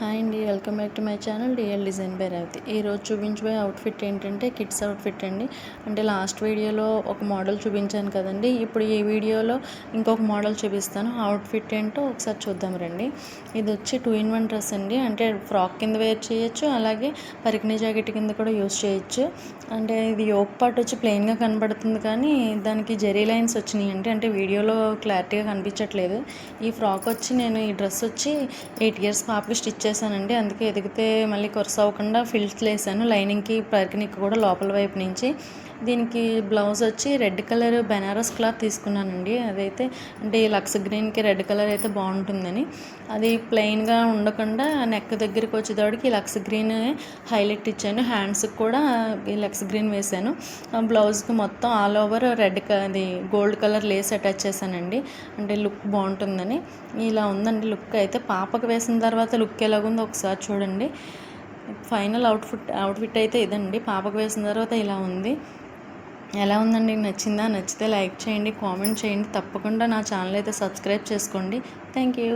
Hi అండి welcome back to my channel DL design by Ravathi. ఈరోజు చూపించబోయే outfit ఏంటంటే కిడ్స్ అవుట్ఫిట్ అండి. అంటే లాస్ట్ వీడియోలో ఒక మోడల్ చూపించాను కదండి. ఇప్పుడు ఈ వీడియోలో ఇంకొక మోడల్ చూపిస్తాను. అవుట్ఫిట్ ఏంటో ఒకసారి చూద్దాం రండి. ఇది వచ్చి టూ ఇన్ వన్ డ్రెస్ అండి. అంటే ఫ్రాక్ కింద వేర్ చేయొచ్చు అలాగే పరికిణి జాకెట్ కింద కూడా యూస్ చేయొచ్చు. అంటే ఇది యోక్ పార్ట్ వచ్చి ప్లెయిన్గా కనబడుతుంది కానీ దానికి జెరీ లైన్స్ వచ్చినాయి అంటే అంటే వీడియోలో క్లారిటీగా కనిపించట్లేదు. ఈ ఫ్రాక్ వచ్చి నేను ఈ డ్రెస్ వచ్చి ఎయిట్ ఇయర్స్ పాపకి స్టిచ్ చేశానండి. అందుకే ఎదిగితే మళ్ళీ కొరస అవ్వకుండా ఫిల్స్ వేసాను లైనింగ్కి పరికినికి కూడా లోపల వైపు నుంచి. దీనికి బ్లౌజ్ వచ్చి రెడ్ కలర్ బెనారస్ క్లాత్ తీసుకున్నానండి. అదైతే అంటే ఈ లక్స్ గ్రీన్కి రెడ్ కలర్ అయితే బాగుంటుందని. అది ప్లెయిన్గా ఉండకుండా నెక్ దగ్గరికి వచ్చేటప్పటికి ఈ లక్స్ గ్రీన్ హైలైట్ ఇచ్చాను. హ్యాండ్స్కి కూడా ఈ లక్స్ గ్రీన్ వేసాను. బ్లౌజ్కి మొత్తం ఆల్ ఓవర్ రెడ్ అది గోల్డ్ కలర్ లేస్ అటాచ్ చేశానండి. అంటే లుక్ బాగుంటుందని. ఇలా ఉందండి లుక్. అయితే పాపకు వేసిన తర్వాత లుక్ ఎలా ఎలాగుందో ఒకసారి చూడండి. ఫైనల్ అవుట్ఫిట్ అవుట్ఫిట్ అయితే ఇదండి. పాపకు వేసిన తర్వాత ఇలా ఉంది. ఎలా ఉందండి? నచ్చిందా? నచ్చితే లైక్ చేయండి కామెంట్ చేయండి. తప్పకుండా నా ఛానల్ అయితే సబ్స్క్రైబ్ చేసుకోండి. Thank you.